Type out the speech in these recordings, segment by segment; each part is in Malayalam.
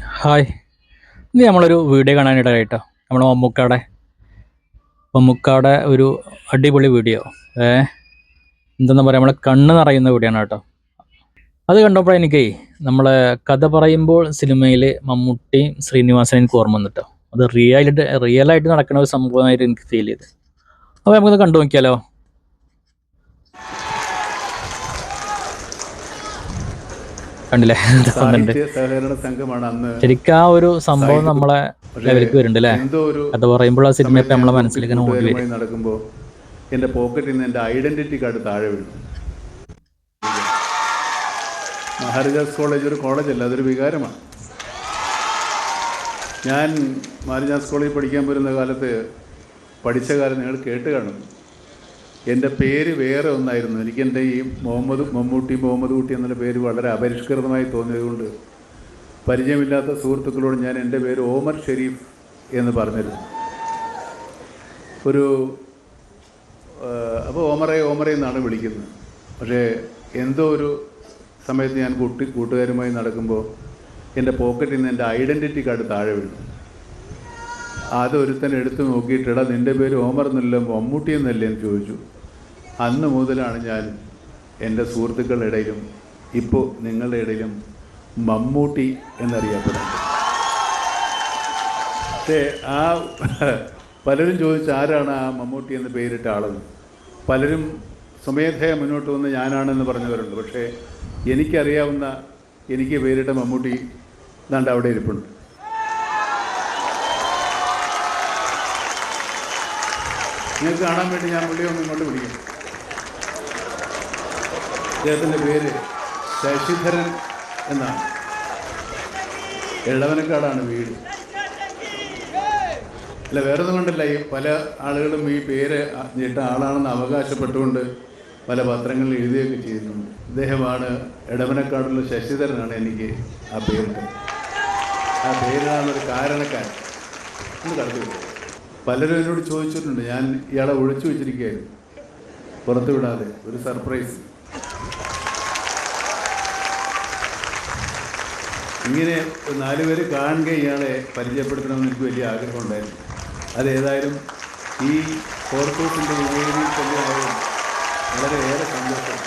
ഹായ്. ഇന്ന് നമ്മളൊരു വീഡിയോ കാണാനിടയായിട്ടോ. നമ്മുടെ മമ്മൂക്കാടെ മമ്മൂക്കാടെ ഒരു അടിപൊളി വീഡിയോ. ഏ എന്തെന്ന് പറയാം നമ്മളെ കണ്ണ് നിറയുന്ന വീഡിയോ ആണ് കേട്ടോ. അത് കണ്ടപ്പോൾ എനിക്ക് നമ്മളെ കഥ പറയുമ്പോൾ സിനിമയിൽ മമ്മൂട്ടിയും ശ്രീനിവാസനും എനിക്ക് ഓർമ്മ വന്നിട്ടോ. അത് റിയലായിട്ട് റിയലായിട്ട് നടക്കുന്ന ഒരു സംഭവമായിട്ട് എനിക്ക് ഫീൽ ചെയ്ത് അപ്പോൾ നമുക്കത് കണ്ടു നോക്കിയാലോ? കണ്ടില്ലേ? സഹകരണ സംഘമാണ് അന്ന് ശരിക്കും ആ ഒരു സംഭവം നമ്മളെ ലെവലിലേക്ക് വരുന്നുണ്ട് അല്ലേ? അത് പറയുമ്പോൾ ആ സിനിമ ഇപ്പം നമ്മളെ മനസ്സിലേക്ക് നടക്കുമ്പോ ഓടി വരും. കൂട്ടുകാരുമായി നടക്കുമ്പോൾ എന്റെ പോക്കറ്റിൽ നിന്ന് എന്റെ ഐഡന്റിറ്റി കാർഡ് താഴെ വീണു മഹാരാജാസ് കോളേജ് ഒരു കോളേജല്ല അതൊരു വികാരമാണ്. ഞാൻ മഹാരാജാസ് കോളേജിൽ പഠിക്കാൻ പോരുന്ന കാലത്ത് പഠിച്ച കാലം നിങ്ങൾ കേട്ട് കാണും. എന്റെ പേര് വേറെ ഒന്നായിരുന്നു. എനിക്ക് എന്റെ ഈ മുഹമ്മദ് മമ്മൂട്ടി മുഹമ്മദ് കുട്ടി എന്നുള്ള പേര് വളരെ അപരിഷ്കൃതമായി തോന്നിയതുകൊണ്ട് പരിചയമില്ലാത്ത സുഹൃത്തുക്കളോട് ഞാൻ എന്റെ പേര് ഓമർ ഷെരീഫ് എന്ന് പറഞ്ഞിരുന്നു. ഒരു അപ്പോൾ ഓമറെ ഓമറെ എന്നാണ് വിളിക്കുന്നത്. പക്ഷേ എന്തോ ഒരു സമയത്ത് ഞാൻ കൂട്ടി കൂട്ടുകാരുമായി നടക്കുമ്പോൾ എന്റെ പോക്കറ്റിൽ നിന്ന് എന്റെ ഐഡന്റിറ്റി കാർഡ് താഴെ വീണു. അതൊരുത്തൻ എടുത്തു നോക്കിയിട്ടിടാ നിന്റെ പേര് ഓമർ എന്നല്ല മമ്മൂട്ടി എന്നല്ലേ എന്ന് ചോദിച്ചു. അന്ന് മുതലാണ് ഞാൻ എന്റെ സുഹൃത്തുക്കളുടെ ഇടയിലും ഇപ്പോൾ നിങ്ങളുടെ ഇടയിലും മമ്മൂട്ടി എന്നറിയപ്പെടുന്നത്. പക്ഷേ ആ പലരും ചോദിച്ചു ആരാണ് ആ മമ്മൂട്ടി എന്ന് പേരിട്ട ആളെന്ന്? പലരും സ്വമേധയ മുന്നോട്ട് വന്ന് ഞാനാണെന്ന് പറഞ്ഞവരുണ്ട്. പക്ഷേ എനിക്കറിയാവുന്ന എനിക്ക് പേരിട്ട മമ്മൂട്ടി ഇതാണ്ട് അവിടെ ഇരിപ്പുണ്ട്. നിങ്ങൾക്ക് കാണാൻ വേണ്ടി ഞാൻ പുള്ളിയെ ഒന്ന് ഇങ്ങോട്ട് വിളിക്കും. അദ്ദേഹത്തിന്റെ പേര് ശശിധരൻ എന്നാണ്. എളവനക്കാടാണ് വീട്. അല്ല വേറെ ഒന്നും കൊണ്ടല്ല. ഈ പല ആളുകളും ഈ പേര് ഇട്ട ആളാണെന്ന് അവകാശപ്പെട്ടുകൊണ്ട് പല പത്രങ്ങളിൽ എഴുതുകയൊക്കെ ചെയ്യുന്നുണ്ട്. ഇദ്ദേഹമാണ് എടവനക്കാടുള്ള ശശിധരനാണ് എനിക്ക് ആ പേരിട്ട് ആ പേരിലാണ് ഒരു കാരണക്കാരൻ. ഒന്ന് കടത്തി. പലരും എന്നോട് ചോദിച്ചിട്ടുണ്ട് ഞാൻ ഇയാളെ ഒഴിച്ചു വെച്ചിരിക്കുകയായിരുന്നു. പുറത്തു വിടാതെ. ഒരു സർപ്രൈസ്. ഇങ്ങനെ നാലുപേര് കാണുക ഇയാളെ പരിചയപ്പെടുത്തണമെന്ന് എനിക്ക് വലിയ ആഗ്രഹമുണ്ടായിരുന്നു അതേതായാലും ഈ ഫോർട്ടൂസിന്റെ വേദിയിൽ തന്നെയായാലും വളരെയേറെ സന്തോഷം.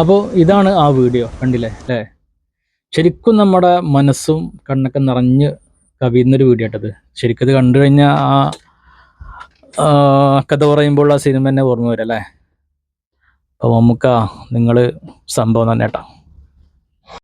അപ്പോൾ ഇതാണ് ആ വീഡിയോ കണ്ടില്ലേ? അല്ലേ? ശരിക്കും നമ്മുടെ മനസ്സും കണ്ണൊക്കെ നിറഞ്ഞ് കവിയുന്നൊരു വീഡിയോ ആട്ടത് ശരിക്കും അത് കണ്ടു കഴിഞ്ഞാൽ ആ കഥ പറയുമ്പോൾ ആ സിനിമ തന്നെ ഓർമ്മ വരും അല്ലേ? അപ്പോൾ മമ്മൂക്ക നിങ്ങൾ സംഭവം തന്നെ കേട്ടോ